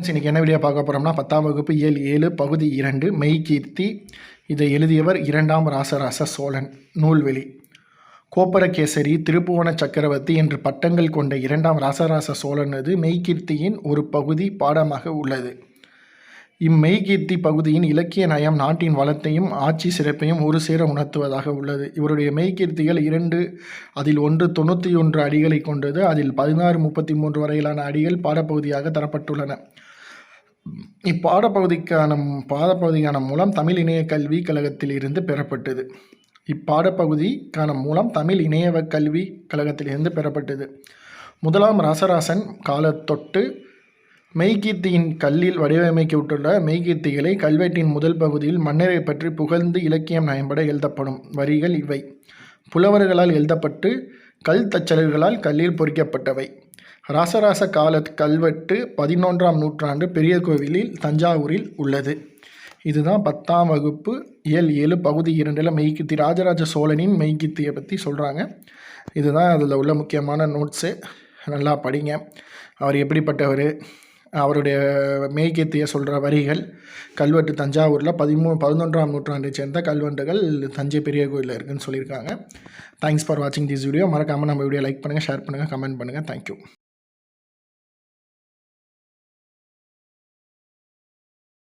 இன்றைக்கி என்ன வீடியோ பார்க்க போகிறோம்னா பத்தாம் வகுப்பு ஏழு ஏழு பகுதி இரண்டு மெய்கீர்த்தி. இதை எழுதியவர் இரண்டாம் ராசராச சோழன் நூல்வெளி. கோப்பரகேசரி திருப்புவன சக்கரவர்த்தி என்று பட்டங்கள் கொண்ட இரண்டாம் ராசராச சோழனது மெய்கீர்த்தியின் ஒரு பகுதி பாடமாக உள்ளது. இம்மெய்கீர்த்தி பகுதியின் இலக்கிய நயம் நாட்டின் வளத்தையும் ஆட்சி சிறப்பையும் ஒரு சேர உணர்த்துவதாக உள்ளது. இவருடைய மெய்கீர்த்திகள் இரண்டு அதில் ஒன்று தொண்ணூற்றி ஒன்று அடிகளை கொண்டது அதில் பதினாறு முப்பத்தி மூன்று வரையிலான அடிகள் பாடப்பகுதியாக தரப்பட்டுள்ளன. இப்பாடப்பகுதிக்கான பாடப்பகுதிக்கான மூலம் தமிழ் இணைய கல்வி கழகத்தில் இருந்து பெறப்பட்டது. இப்பாடப்பகுதிக்கான மூலம் தமிழ் இணைய கல்வி கழகத்திலிருந்து பெறப்பட்டது. முதலாம் ராசராசன் காலத்தொட்டு மெய்கீர்த்தியின் கல்லில் வடிவமைக்கப்பட்டுள்ள மெய்கீர்த்திகளை கல்வெட்டின் முதல் பகுதியில் மன்னரை பற்றி புகழ்ந்து இலக்கியம் நயம்பட எழுதப்படும் வரிகள் இவை. புலவர்களால் எழுதப்பட்டு கல் தச்சலர்களால் கல்லில் பொறிக்கப்பட்டவை. ராசராச கால கல்வெட்டு பதினொன்றாம் நூற்றாண்டு பெரிய கோவிலில் தஞ்சாவூரில் உள்ளது. இதுதான் பத்தாம் வகுப்பு இயல் ஏழு பகுதி இரண்டில் மெய்கித்தி ராஜராஜ சோழனின் மெய்கித்தியை பற்றி சொல்கிறாங்க இதுதான் அதில் உள்ள முக்கியமான நோட்ஸு நல்லா படிங்க. அவர் எப்படிப்பட்டவர்? அவருடைய மெய்கீர்த்தியை சொல்கிற வரிகள் கல்வெட்டு தஞ்சாவூரில் பதிமூ பதினொன்றாம் நூற்றாண்டை சேர்ந்த கல்வெட்டுகள் தஞ்சை பெரிய கோயிலில் இருக்குதுன்னு சொல்லியிருக்காங்க. தேங்க்ஸ் ஃபார் வாட்சிங் திஸ் வீடியோ மறக்காமல் நம்ம வீடியோ லைக் பண்ணுங்கள் ஷேர் பண்ணுங்கள் கமெண்ட் பண்ணுங்கள் தேங்க்யூ